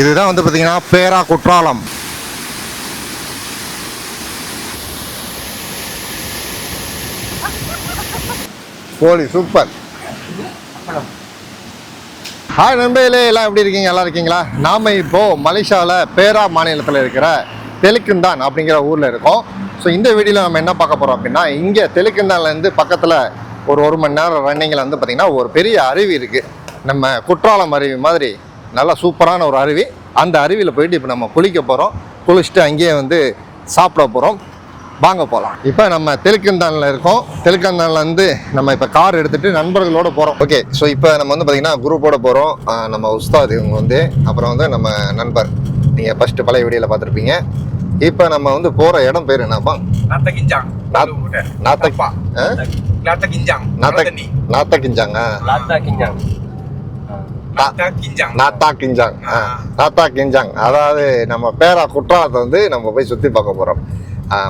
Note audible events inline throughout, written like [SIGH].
இதுதான் வந்து பார்த்தீங்கன்னா பேரா குற்றாலம். போலி சூப்பர். ஹாய் நண்பர்களே எல்லாம் எப்படி இருக்கீங்க? எல்லாம் இருக்கீங்களா? நாம இப்போ மலேசியாவில் பேரா மாநிலத்தில் இருக்கிற தெலுக்குந்தான் அப்படிங்கிற ஊரில் இருக்கோம். ஸோ இந்த வீடியோவில் நம்ம என்ன பார்க்க போகிறோம் அப்படின்னா இங்கே தெலுக்குந்தான்லேருந்து பக்கத்தில் ஒரு ஒரு மணி நேரம் ரன்னிங்கில் வந்து பார்த்திங்கன்னா ஒரு பெரிய அருவி இருக்குது நம்ம குற்றாலம் அருவி மாதிரி. நல்லா சூப்பரான ஒரு அருவி. அந்த அருவியில் போயிட்டு இப்போ நம்ம குளிக்க போகிறோம் குளிச்சுட்டு அங்கேயே வந்து சாப்பிட போகிறோம் வாங்க போகலாம் இப்போ நம்ம தெலுக்கந்தானில் இருக்கோம். தெலுக்கந்தான்லேருந்து நம்ம இப்போ கார் எடுத்துகிட்டு நண்பர்களோட போகிறோம் ஓகே ஸோ இப்போ நம்ம வந்து பார்த்திங்கன்னா குரூப்போட போகிறோம் நம்ம உஸ்தாத் இவங்க வந்து அப்புறம் வந்து நம்ம நண்பர். நீங்கள் ஃபஸ்ட்டு பழைய வீடியோவில் பார்த்துருப்பீங்க இப்போ நம்ம வந்து போகிற இடம் பேர் என்னப்பா? Nata Ginjang. Nat- Lalu udah. நாத்த கிஞ்சாங் நாத்தா கிஞ்சாங் அதாவது நம்ம பேரா குற்றாலத்தை வந்து நம்ம போய் சுற்றி பார்க்க போகிறோம்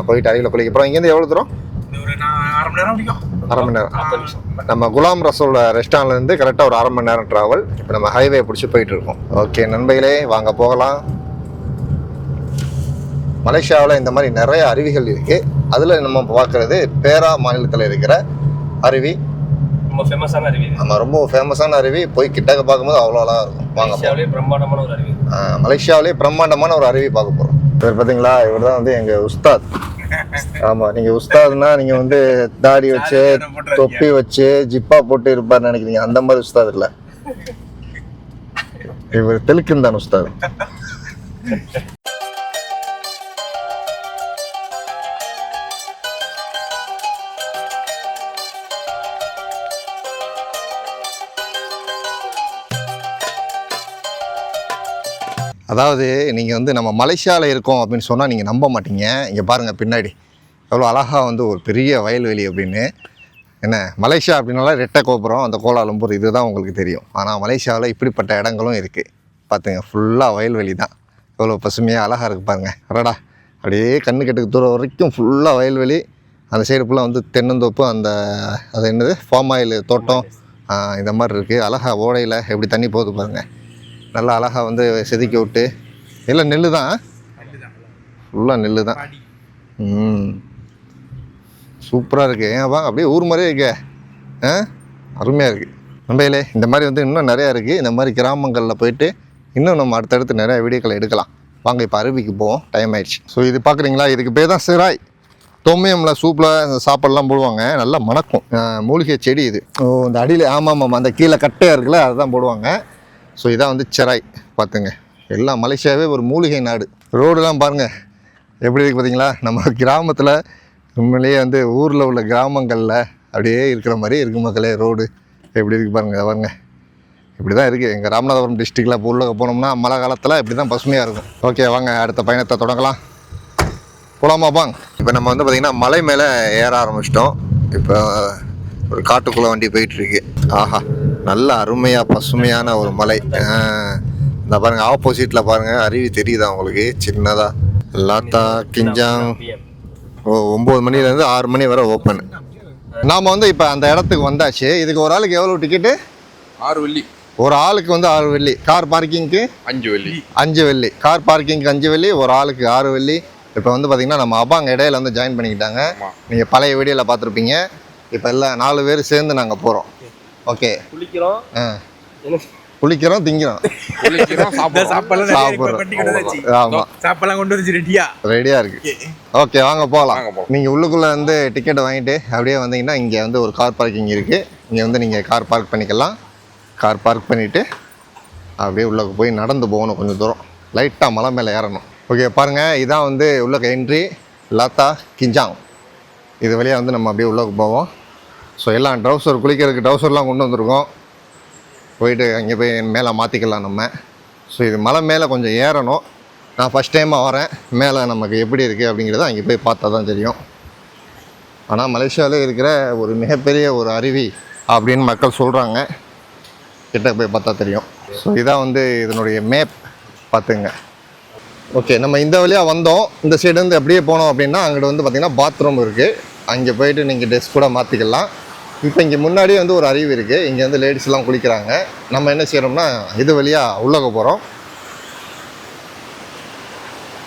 போயிட்டு அருகில் குளிக்க போகிறோம் இங்கேருந்து எவ்வளோ தூரம். அரை மணி நேரம் நம்ம குலாம் ரசோல் ரெஸ்டாரண்ட்ல இருந்து கரெக்டாக ஒரு அரை மணி நேரம் டிராவல் இப்போ நம்ம ஹைவே பிடிச்சி போயிட்டு இருக்கோம். ஓகே நண்பர்களே வாங்க போகலாம். மலேசியாவில் இந்த மாதிரி நிறைய அருவிகள் இருக்கு. அதில் நம்ம பார்க்கறது பேரா மாநிலத்தில் இருக்கிற அருவி. ரொம்ப ஃபேமஸான அருவி நம்ம ரொம்ப ஃபேமஸான அருவி போய் கிட்டக்க பார்க்கும்போது அவ்வளோ அழகாக இருக்கும். வாங்க. மலேசியாவிலே பிரம்மாண்டமான ஒரு அருவி மலேசியாவிலே பிரம்மாண்டமான ஒரு அருவி பார்க்க போகிறோம் இவர் பார்த்தீங்களா இவர் தான் வந்து எங்கள் உஸ்தாத். ஆமாம் நீங்கள் உஸ்தாத்னா நீங்கள் வந்து தாடி வச்சு. தொப்பி வச்சு ஜிப்பா போட்டு இருப்பார்னு நினைக்கிறீங்க. அந்த மாதிரி உஸ்தாத் இல்லை. இவர் தெலுக்குந்தான் உஸ்தாத். அதாவது நீங்கள் வந்து நம்ம மலேசியாவில் இருக்கோம் அப்படின்னு சொன்னால் நீங்கள் நம்ப மாட்டீங்க. இங்கே பாருங்கள் பின்னாடி. எவ்வளோ அழகாக வந்து ஒரு பெரிய வயல்வெளி அப்படின்னு. என்ன? மலேசியா அப்படின்னால ரெட்டை கோபுரம் அந்த கோலாலம்பூர் இதுதான் உங்களுக்கு தெரியும். ஆனால் மலேசியாவில் இப்படிப்பட்ட இடங்களும் இருக்குது பார்த்துங்க ஃபுல்லாக வயல்வெளி தான். எவ்வளோ பசுமையாக அழகாக இருக்குது பாருங்கள் அடடா. அப்படியே கண்ணு கெட்டுக்கு தூரம் வரைக்கும் ஃபுல்லாக வயல்வெளி அந்த சைடு ஃபுல்லாக வந்து தென்னந்தோப்பு அந்த அது என்னது? ஃபார்ம் ஆயில் தோட்டம் இந்த மாதிரி இருக்குது அழகாக ஓடையில் எப்படி தண்ணி போகுது பாருங்கள் நல்லா அழகாக வந்து செதுக்கி விட்டு. எல்லாம் நெல் தான் ஃபுல்லாக நெல் தான். ம். சூப்பராக இருக்குது ஏன் வா அப்படியே ஊர் மாதிரியே இருக்கே. ஆ? அருமையாக இருக்குது நம்பையிலே இந்த மாதிரி வந்து இன்னும் நிறையா இருக்குது இந்த மாதிரி கிராமங்களில் போயிட்டு இன்னும் நம்ம அடுத்தடுத்து நிறைய வீடியோக்களை எடுக்கலாம். வாங்க இப்போ அருவிக்கு போவோம். டைம் ஆயிடுச்சு. ஸோ இது பார்க்குறீங்களா இதுக்கு பேர் தான் சிராய் தொம்மியமில் சூப்பில் இந்த சாப்பாடுலாம் போடுவாங்க. நல்லா மணக்கும். மூலிகை செடி இது. ஓ இந்த அடியில் ஆமாம் ஆமாம் அந்த கீழே கட்டையாக இருக்குல்ல அதுதான் போடுவாங்க. ஸோ இதான் வந்து செராய் பார்த்துங்க. எல்லாம் மலேசியாவே ஒரு மூலிகை நாடு. ரோடுலாம் பாருங்கள் எப்படி இருக்குது பார்த்தீங்களா? நம்ம கிராமத்தில் உண்மையிலேயே வந்து ஊரில் உள்ள கிராமங்களில் அப்படியே இருக்கிற மாதிரி இருக்கு மக்களே ரோடு. எப்படி இருக்குது பாருங்கள் இதை பாருங்க. இப்படி தான் இருக்குது எங்கள் ராமநாதபுரம் டிஸ்ட்ரிக்டில் இப்போ உள்ளே போனோம்னா மழை காலத்தில் இப்படி தான் பசுமையாக இருக்கும். ஓகே வாங்க அடுத்த பயணத்தை தொடங்கலாம். போலாமா பாங்க இப்போ நம்ம வந்து பார்த்திங்கன்னா மலை மேலே ஏற ஆரம்பிச்சிட்டோம். இப்போ ஒரு காட்டுக்குள்ளே வண்டி போயிட்டுருக்கு. ஆஹா நல்ல அருமையாக பசுமையான ஒரு மலை. இந்த பாருங்கள் ஆப்போசிட்டில் பாருங்கள் அருவி தெரியுதா உங்களுக்கு? சின்னதாக லாத்தா கிஞ்சாங். ஓ ஒம்பது மணிலேருந்து ஆறு மணி வரை ஓப்பன் நாம் வந்து இப்போ அந்த இடத்துக்கு வந்தாச்சு. இதுக்கு ஒரு ஆளுக்கு எவ்வளோ டிக்கெட்டு ஆறு வெள்ளி. ஒரு ஆளுக்கு வந்து ஆறு வெள்ளி. கார் பார்க்கிங்க்கு அஞ்சு வெள்ளி. அஞ்சு வெள்ளி. கார் பார்க்கிங்க்கு அஞ்சு வெள்ளி ஒரு ஆளுக்கு ஆறு வெள்ளி. இப்போ வந்து பார்த்தீங்கன்னா நம்ம அப்பாங்க இடையில வந்து ஜாயின் பண்ணிக்கிட்டாங்க. நீங்கள் பழைய வீடியோவில் பார்த்துருப்பீங்க. இப்போ எல்லாம் நாலு பேர் சேர்ந்து நாங்கள் போகிறோம் ஓகே குளிக்கிறோம். குளிக்கிறோம் திங்கிறோம். குளிக்கிறோம் சாப்பிடுறோம். சாப்பிட்றோம். ஆமாம் சாப்பாடுலாம் கொண்டு வந்து ரெடியா ரெடியாக இருக்குது ஓகே வாங்க போகலாம். நீங்கள் உள்ளுக்குள்ளே வந்து டிக்கெட் வாங்கிட்டு அப்படியே வந்தீங்கன்னா இங்கே வந்து ஒரு கார் பார்க்கிங் இருக்குது இங்கே வந்து நீங்கள் கார் பார்க் பண்ணிக்கலாம். கார் பார்க் பண்ணிவிட்டு அப்படியே உள்ளே போய் நடந்து போகணும் கொஞ்சம் தூரம். லைட்டாக மலை மேலே ஏறணும். ஓகே பாருங்கள் இதான் வந்து உள்ளக்க என்ட்ரி லாத்தா கிஞ்சாங். இது வழியாக வந்து நம்ம அப்படியே உள்ளே போவோம். ஸோ எல்லாம் ட்ரௌசர் குளிக்கிறதுக்கு ட்ரௌசர்லாம் கொண்டு வந்திருக்கோம். போயிட்டு அங்கே போய் மேலே மாற்றிக்கலாம் நம்ம. ஸோ இது மலை மேலே கொஞ்சம் ஏறணும். நான் ஃபஸ்ட் டைமாக வரேன். மேலே நமக்கு எப்படி இருக்குது அப்படிங்கிறத அங்கே போய் பார்த்தா தான் தெரியும். ஆனால் மலேசியாவில் இருக்கிற ஒரு மிகப்பெரிய ஒரு அருவி அப்படின்னு மக்கள் சொல்கிறாங்க கிட்ட போய் பார்த்தா தெரியும். ஸோ இதான் வந்து இதனுடைய மேப் பார்த்துங்க. ஓகே நம்ம இந்த வழியாக வந்தோம். இந்த சைடு வந்து அப்படியே போனோம் அப்படின்னா அங்கிட்டு வந்து பார்த்திங்கன்னா பாத்ரூம் இருக்குது அங்கே போயிட்டு நீங்கள் ட்ரெஸ் கூட மாற்றிக்கலாம் இப்போ இங்கே முன்னாடியே வந்து ஒரு அருவி இருக்குது இங்கே வந்து லேடிஸ்லாம் குளிக்கிறாங்க. நம்ம என்ன செய்கிறோம்னா இது வழியாக உள்ளக போகிறோம்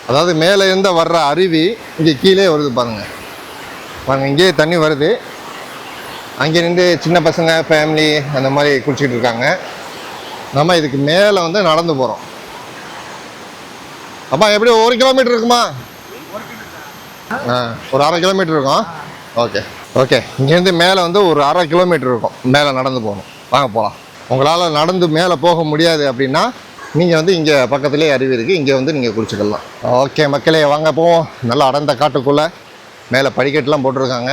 அதாவது மேலே இருந்து வர்ற அருவி இங்கே கீழே வருது பாருங்கள் பாருங்கள் இங்கேயே தண்ணி வருது. அங்கே நின்று சின்ன பசங்க ஃபேமிலி அந்த மாதிரி குளிச்சுக்கிட்டு இருக்காங்க. நம்ம இதுக்கு மேலே வந்து நடந்து போகிறோம் அப்பா எப்படி ஒரு கிலோமீட்டர் இருக்குமா? ஆ ஒரு அரை கிலோமீட்டர் இருக்கும். ஓகே. ஓகே இங்கேருந்து மேலே வந்து ஒரு அரை கிலோமீட்டர் இருக்கும். மேலே நடந்து போகணும். வாங்க போகலாம் உங்களால் நடந்து மேலே போக முடியாது அப்படின்னா நீங்கள் வந்து இங்கே பக்கத்துலேயே அருவி இருக்குது இங்கே வந்து நீங்கள் குளிச்சுக்கலாம். ஓகே மக்களே வாங்க போவோம். நல்லா அடர்ந்த காட்டுக்குள்ளே மேலே படிக்கட்டுலாம் போட்டிருக்காங்க.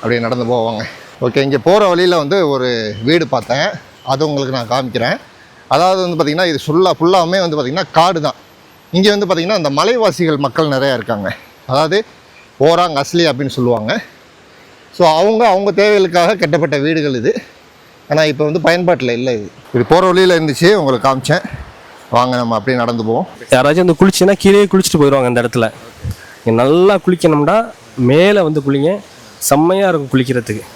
அப்படியே நடந்து போவாங்க. ஓகே இங்கே போகிற வழியில் வந்து ஒரு வீடு பார்த்தேன். அது உங்களுக்கு நான் காமிக்கிறேன். அதாவது வந்து பார்த்திங்கன்னா இது ஃபுல்லாக ஃபுல்லாகவுமே வந்து பார்த்திங்கன்னா காடு தான். இங்கே வந்து பார்த்திங்கன்னா இந்த மலைவாசிகள் மக்கள் நிறையா இருக்காங்க. அதாவது ஓராங் அஸ்லி அப்படின்னு சொல்லுவாங்க. ஸோ அவங்க அவங்க தேவைகளுக்காக கட்டப்பட்ட வீடுகள் இது. ஆனால் இப்போ வந்து பயன்பாட்டில் இல்லை இது. இது போகிற வழியில் இருந்துச்சு உங்களுக்கு காமிச்சேன். வாங்க நம்ம அப்படியே நடந்து போவோம். யாராச்சும் வந்து குளிச்சுன்னா கீழே குளிச்சுட்டு போயிடுவாங்க அந்த இடத்துல. நீங்க நல்லா குளிக்கணும்னா மேலே வந்து குளிங்க. செம்மையாக இருக்கும் குளிக்கிறதுக்கு.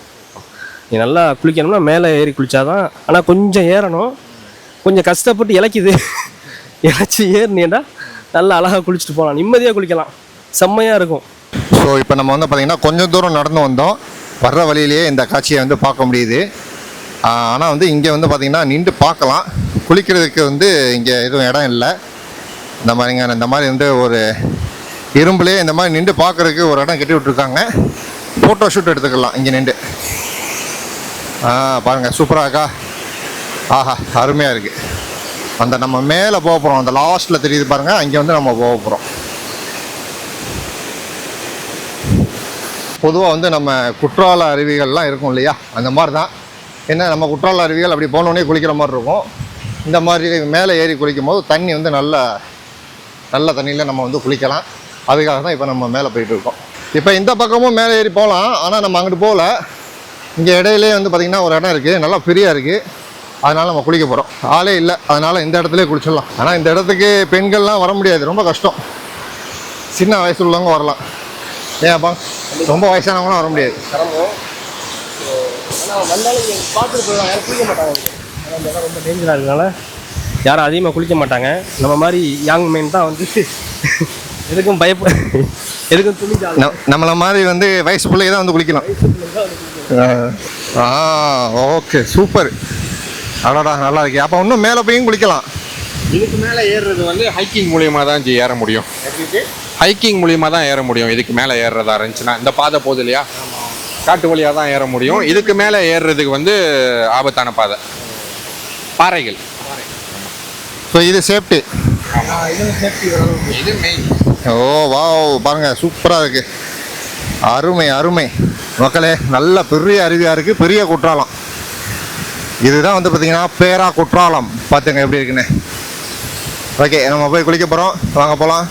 நீ நல்லா குளிக்கணும்னா மேலே ஏறி குளிச்சாதான் ஆனால் கொஞ்சம் ஏறணும். கொஞ்சம் கஷ்டப்பட்டு இழைக்குது இழைச்சி ஏறினீன்னா நல்லா அழகாக குளிச்சுட்டு போகலாம் நிம்மதியாக குளிக்கலாம். செம்மையாக இருக்கும். ஸோ இப்போ நம்ம வந்து பார்த்திங்கன்னா கொஞ்சம் தூரம் நடந்து வந்தோம். வர்ற வழியிலேயே இந்த காட்சியை வந்து பார்க்க முடியுது. ஆனால் வந்து இங்கே வந்து பார்த்திங்கன்னா நின்று பார்க்கலாம். குளிக்கிறதுக்கு வந்து இங்கே எதுவும் இடம் இல்லை. இந்த மாதிரிங்க இந்த மாதிரி வந்து ஒரு இரும்புலேயே இந்த மாதிரி நின்று பார்க்குறதுக்கு ஒரு இடம் கட்டி விட்ருக்காங்க ஃபோட்டோ ஷூட் எடுத்துக்கலாம் இங்கே நின்று. ஆ பாருங்கள் சூப்பராக இருக்கா? ஆஹா அருமையாக இருக்குது அந்த நம்ம மேலே போக போகிறோம் அந்த லாஸ்ட்டில் தெரியுது பாருங்கள் அங்கே வந்து நம்ம போக போகிறோம் பொதுவாக வந்து நம்ம குற்றால அருவிகள்லாம் இருக்கும் இல்லையா? அந்த மாதிரி தான் என்ன நம்ம குற்றால அருவிகள் அப்படி போனோடனே குளிக்கிற மாதிரி இருக்கும். இந்த மாதிரி மேலே ஏறி குளிக்கும் போது தண்ணி வந்து நல்ல நல்ல தண்ணியில் நம்ம வந்து குளிக்கலாம். அதுக்காக தான் இப்போ நம்ம மேலே போயிட்டு இருக்கோம். இப்போ இந்த பக்கமும் மேலே ஏறி போகலாம். ஆனால் நம்ம அங்கிட்டு போகல. இங்கே இடையிலே வந்து பார்த்திங்கன்னா ஒரு இடம் இருக்குது நல்லா ஃப்ரீயாக இருக்குது அதனால் நம்ம குளிக்க போகிறோம் ஆளே இல்லை. அதனால் இந்த இடத்துலேயே குளிச்சிடலாம். ஆனால் இந்த இடத்துக்கு பெண்கள்லாம் வர முடியாது. ரொம்ப கஷ்டம். சின்ன வயசு உள்ளவங்க வரலாம். ஏன்ப்பா ரொம்ப வயசானவங்களாம் வர முடியாது. சிரமம். ஆனால் வந்தாலும் பார்த்துட்டு போயிடுவாங்க. யாரும் குளிக்க மாட்டாங்க. அந்த இடம் ரொம்ப டேஞ்சராக இருக்கனால யாரும் அதிகமாக குளிக்க மாட்டாங்க. நம்ம மாதிரி யாங் மேன் தான் வந்து [LAUGHS] எதுக்கும் பயப்ப எதுக்கும் துணி நம்மள மாதிரி வந்து வயசு பிள்ளைங்க தான் வந்து குளிக்கலாம். ஆ ஓகே சூப்பர். அடடா நல்லா இருக்கு. அப்போ இன்னும் மேலே போயும் குளிக்கலாம். இதுக்கு மேலே ஏறுறது வந்து ஹைக்கிங் மூலியமா தான் ஏற முடியும். ஹைக்கிங் மூலியமா தான் ஏற முடியும். இதுக்கு மேலே ஏறுறதா இருந்துச்சுன்னா இந்த பாதை போகுது இல்லையா? காட்டு வழியா தான் ஏற முடியும். இதுக்கு மேலே ஏறுறதுக்கு வந்து ஆபத்தான பாதை. பாறைகள். ஸோ இது சேஃப்டி இது மெயின் ஓ வாவ் பாருங்க சூப்பராக இருக்கு. அருமை அருமை. மக்களே நல்ல பெரிய அருவியாக இருக்குது பெரிய குற்றாலம். இதுதான் வந்து பார்த்தீங்கன்னா பேரா குற்றாலம். பார்த்துங்க எப்படி இருக்குன்னு. ஓகே நம்ம போய் குளிக்க போகிறோம் வாங்க போகலாம்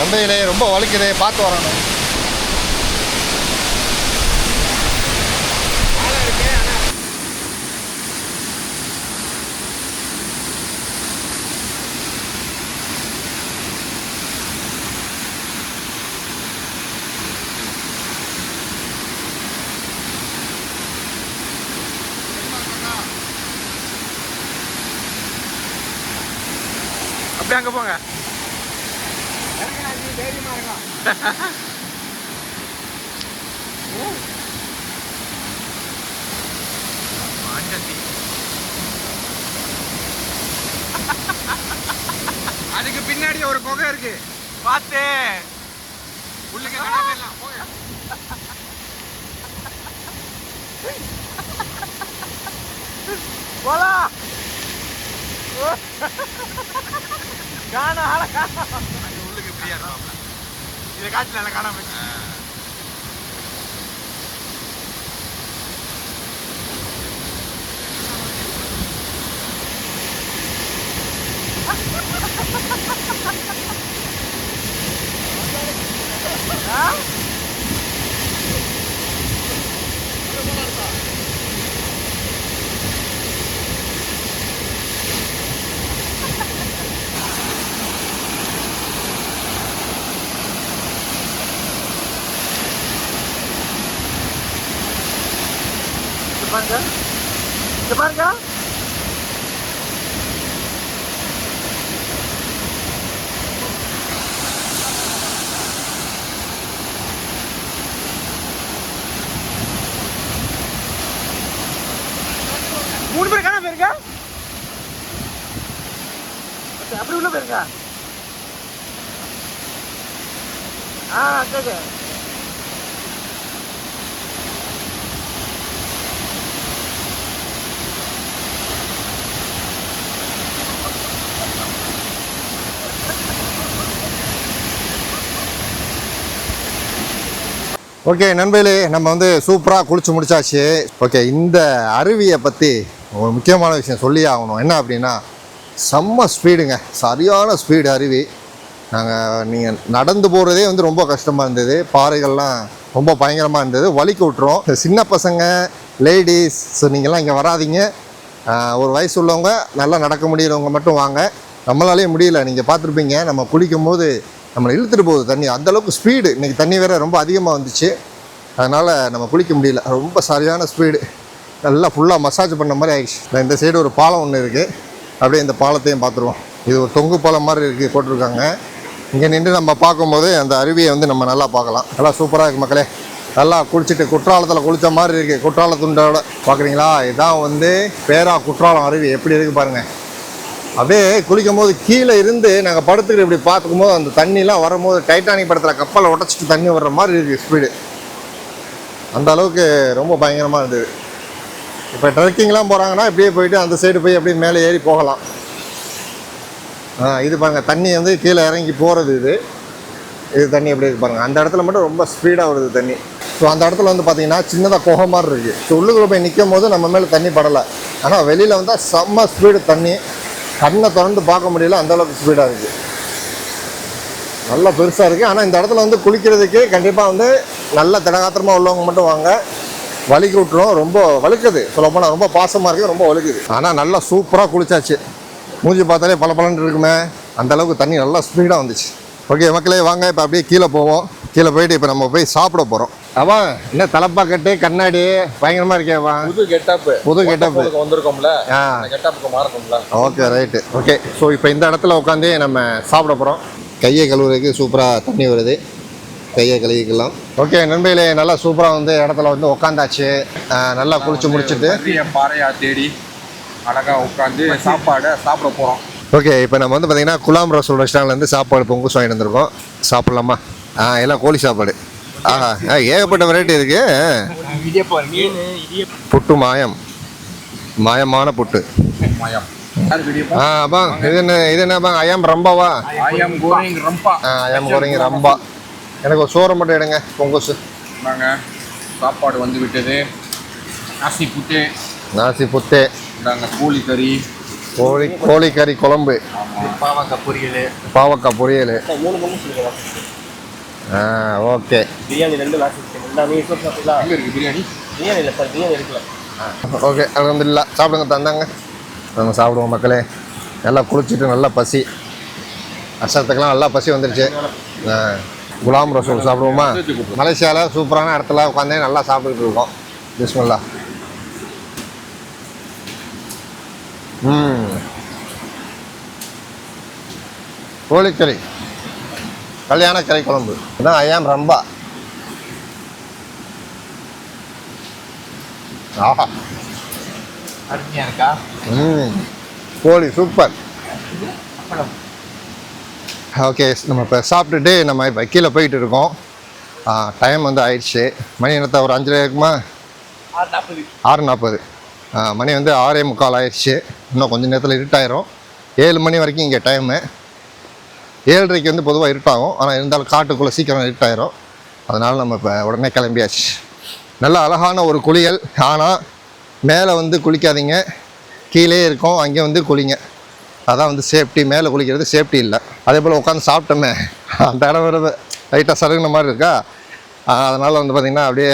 வந்தையிலே ரொம்ப வலிக்குது பார்த்து வரணும். அப்படியே அங்கே போங்க. [LAUGHS] அதுக்கு பின்னாடி ஒரு குகை இருக்கு. பார்த்து. உள்ளுக்கு காணாம போலாம் [LAUGHS] காணா ஆள காணா. ஃப்ரீயாக இருப்பாங்க இதை காட்சி நல்லா Huh? இங்க பாருங்க. மூணு பேர் காணாம போயிருங்க. அப்படி உள்ள போயிருங்க. ஆ கேக்கு ஓகே நண்பர்களே நம்ம வந்து சூப்பராக குளிச்சு முடிச்சாச்சு. ஓகே இந்த அருவியை பற்றி ஒரு முக்கியமான விஷயம் சொல்லி ஆகணும். என்ன அப்படின்னா செம்ம ஸ்பீடுங்க. சரியான ஸ்பீடு அருவி. நாங்கள் நீங்கள் நடந்து போகிறதே வந்து ரொம்ப கஷ்டமாக இருந்தது. பாறைகள்லாம் ரொம்ப பயங்கரமாக இருந்தது. வலிக்கு விட்டுரும். சின்ன பசங்க லேடிஸ் ஸோ நீங்கள்லாம் இங்கே வராதீங்க. ஒரு வயசு உள்ளவங்க நல்லா நடக்க முடியறவங்க மட்டும் வாங்க. நம்மளாலே முடியல. நீங்கள் பார்த்துருப்பீங்க. நம்ம குளிக்கும் போது நம்மளை இழுத்துட்டு போகுது தண்ணி. அந்தளவுக்கு ஸ்பீடு இன்றைக்கி தண்ணி வேறு ரொம்ப அதிகமாக வந்துச்சு. அதனால் நம்ம குளிக்க முடியல. ரொம்ப சரியான ஸ்பீடு நல்லா ஃபுல்லாக மசாஜ் பண்ண மாதிரி ஆயிடுச்சு. நான் இந்த சைடு ஒரு பாலம் ஒன்று இருக்குது அப்படியே இந்த பாலத்தையும் பார்த்துருவோம். இது ஒரு தொங்கு பாலம் மாதிரி இருக்குது போட்டிருக்காங்க. இங்கே நின்று நம்ம பார்க்கும்போது அந்த அருவியை வந்து நம்ம நல்லா பார்க்கலாம். நல்லா சூப்பராக இருக்குது மக்களே. நல்லா குளிச்சுட்டு குற்றாலத்தில் குளித்த மாதிரி இருக்குது குற்றாலத்துண்டோட பார்க்குறீங்களா? இதான் வந்து பேரா குற்றாலம் அருவி. எப்படி இருக்குது பாருங்கள் அப்படியே குளிக்கும் போது கீழே இருந்து நாங்கள் படுத்துக்கிட்டு இப்படி பார்க்கும்போது போது அந்த தண்ணிலாம் வரும்போது டைட்டானிக் படத்தில் கப்பலை உடச்சிட்டு தண்ணி வர்ற மாதிரி இருக்குது ஸ்பீடு அந்த அளவுக்கு ரொம்ப பயங்கரமாக இருந்தது. இப்போ ட்ரெக்கிங்லாம் போகிறாங்கன்னா இப்படியே போயிட்டு அந்த சைடு போய் அப்படியே மேலே ஏறி போகலாம். ஆ இது பாருங்கள் தண்ணி வந்து கீழே இறங்கி போகிறது இது. இது தண்ணி எப்படி இருக்கு பாருங்கள் அந்த இடத்துல மட்டும் ரொம்ப ஸ்பீடாக வருது தண்ணி. ஸோ அந்த இடத்துல வந்து பார்த்தீங்கன்னா சின்னதாக குகை மாதிரி இருக்குது ஸோ உள்ளுக்குள்ளே போய் நிற்கும் போது நம்ம மேலே தண்ணி படலை. ஆனால் வெளியில் வந்தால் செம்ம ஸ்பீடு தண்ணி. கண்ணை திறந்து பார்க்க முடியல அந்த அளவுக்கு ஸ்பீடாக இருக்குது நல்லா பெருசாக இருக்குது ஆனால் இந்த இடத்துல வந்து குளிக்கிறதுக்கு கண்டிப்பாக வந்து நல்ல திடகாத்திரமாக உள்ளவங்க மட்டும் வாங்க. வலிக்கு விட்டுரும் ரொம்ப வலிக்குது. சொல்லப்போனால் ரொம்ப பாசமாக இருக்குது ரொம்ப வலுக்குது. ஆனால் நல்லா சூப்பராக குளிச்சாச்சு. மூஞ்சி பார்த்தாலே பல இருக்குமே. அந்தளவுக்கு தண்ணி நல்லா ஸ்பீடாக வந்துச்சு. ஓகே மக்களே வாங்க. இப்போ அப்படியே கீழே போவோம். கீழே போயிட்டு இப்போ நம்ம போய் சாப்பிட போகிறோம் அவன் என்ன தலப்பா கட்டு கண்ணாடி பயங்கரமாக இருக்கேவா புது கெட்டப்பு புது getup. வந்திருக்கோம்ல? கெட்டப்புக்கு மாறணும்ல? ஓகே ரைட்டு ஓகே ஸோ இப்போ இந்த இடத்துல உட்காந்து நம்ம சாப்பிட போகிறோம் கையை கழுவுறதுக்கு சூப்பராக தண்ணி வருது. கையை கழுவிக்கலாம். ஓகே நண்பர்களே நல்லா சூப்பராக வந்து இடத்துல வந்து உட்காந்தாச்சு நல்லா குளிச்சு முடிச்சுட்டு. பாறையா தேடி அழகா உட்காந்து சாப்பாடை சாப்பிட போறோம். ஓகே இப்போ நம்ம வந்து பார்த்தீங்கன்னா குலாம் ரசூல் ரெஸ்டாரண்ட்லேருந்து சாப்பாடு பொங்குஸ் வாங்கிட்டு வந்திருக்கோம். சாப்பிட்லாமா? ஆ எல்லாம் கோழி சாப்பாடு. ஆஹா ஏகப்பட்ட வெரைட்டி இருக்கு. புட்டு மாயம். மாயமான புட்டு. மயம் ஆ இது என்ன இது என்ன பாங் ஐயாம் ரம்பாவா? ஐயம் கோரிங் ரம்பா ஆ ஐயாம் குறைங்க ரம்பா. எனக்கு ஒரு சோறை மட்டும் எடுங்க பொங்குஸ் நாங்க சாப்பாடு வந்து விட்டது. நாசி புட்டு. நாசி புத்தே நாங்க கோழி கறி. கோழி கோழிக்கறி குழம்பு. பாவக்காய் பொரியல். பாவக்காய் பொரியல். மூணு மூணு சொல்லுங்கள் ஆ ஓகே. பிரியாணி ரெண்டு லாஸ்ட் எல்லாமே சாப்பிட்டீங்களா எங்க இருக்கு பிரியாணி? பிரியாணி இல்லை சார் பிரியாணி இருக்குல்ல. ஓகே அலமதுல்லா. சாப்பிடுங்க தந்தாங்க. நம்ம சாப்பிடுவோம் மக்களே. நல்லா குளிச்சுட்டு நல்லா பசி. அசத்துக்கெல்லாம் நல்லா பசி வந்துருச்சு. குலாம் ரசூல் சாப்பிடுவோமா? மலேசியாவில் சூப்பரான இடத்துல உட்காந்தே நல்லா சாப்பிட்டுட்டு இருக்கோம். பிஸ்மில்லா. ம். கோழிக்கறி. கல்யாண கறி குழம்பு. இதான் ஐயாம் ரம்பா. ஆஹா. அருமையா இருக்கா? ம். கோழி சூப்பர் ஓகே நம்ம இப்போ சாப்பிட்டுட்டு நம்ம இப்போ கீழே போயிட்டு இருக்கோம். டைம் வந்து ஆயிடுச்சு. மணி என்னத்த ஒரு அஞ்சரை இருக்குமா? ஆறு நாற்பது மணி வந்து ஆறே முக்கால் ஆயிடுச்சு. இன்னும் கொஞ்சம் நேரத்தில் இருட்டாயிரும். ஏழு மணி வரைக்கும் இங்கே டைமு ஏழரைக்கு வந்து பொதுவாக இருட்டாகும். ஆனால் இருந்தாலும் காட்டுக்குள்ளே சீக்கிரம் இருட்டாயிரும். அதனால் நம்ம இப்போ உடனே கிளம்பியாச்சு. நல்ல அழகான ஒரு குளியல். ஆனால் மேலே வந்து குளிக்காதீங்க. கீழே இருக்கும். அங்கே வந்து குளிங்க. அதான் வந்து சேஃப்டி மேலே குளிக்கிறது சேஃப்டி இல்லை. அதே போல் உட்காந்து சாப்பிட்டோமே. அந்த இடம் வருது. லைட்டாக சருகுன மாதிரி இருக்கா? அதனால் வந்து பார்த்திங்கன்னா அப்படியே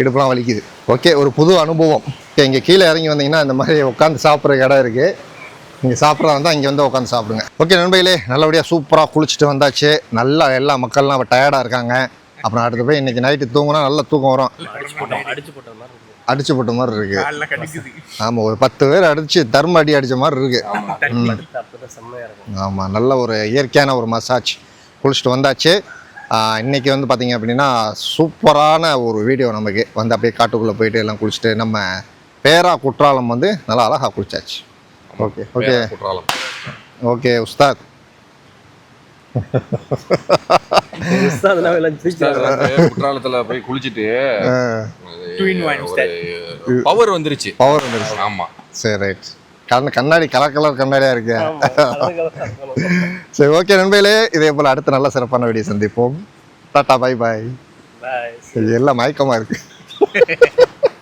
இடுப்பெலாம் வலிக்குது. ஓகே ஒரு புது அனுபவம். இங்கே கீழே இறங்கி வந்தீங்கன்னா இந்த மாதிரி உட்காந்து சாப்பிட்ற இடம் இருக்குது நீங்கள் சாப்பிட்றதா இருந்தால் இங்கே வந்து உட்காந்து சாப்பிடுங்க. ஓகே நண்பர்களே நல்லபடியாக சூப்பராக குளிச்சுட்டு வந்தாச்சு. நல்லா எல்லா மக்கள்லாம் டயர்டாக இருக்காங்க. அப்புறம் அடுத்து போய் இன்னைக்கு நைட்டு தூங்கினா நல்ல தூக்கம் வரும். அடிச்சு போட்டோம் அடிச்சு போட்ட மாதிரி இருக்கு. ஆமாம் ஒரு பத்து பேர் அடிச்சு தர்ம அடி அடிச்ச மாதிரி இருக்கு. ஆமாம் நல்ல ஒரு இயற்கையான ஒரு மசாஜ் குளிச்சுட்டு வந்தாச்சு. இன்னைக்கு வந்து பார்த்தீங்க அப்படின்னா சூப்பரான ஒரு வீடியோ நமக்கு. வந்து அப்படியே காட்டுக்குள்ளே போயிட்டு எல்லாம் குளிச்சுட்டு நம்ம பேரா குற்றாலம் வந்து நல்லா அழகாக குளிச்சாச்சு. Okay okay. சிரிக்கிறாங்க. வந்து குற்றாலத்துல போய் குளிச்சுட்டு Twin wine பவர் வந்துருச்சு. பவர் வந்துருச்சு. ஆமா. சரி ரைட் கண் கண்ணாடி கலர் கலர் கண்ணாடியாக இருக்கு. சரி ஓகே நண்பர்களே இதே போல் அடுத்த நல்ல சிறப்பான வீடியோ சந்திப்போம். டாட்டா பை பாய் Bye. எல்லாம் மயக்கமாக இருக்குது [LAUGHS]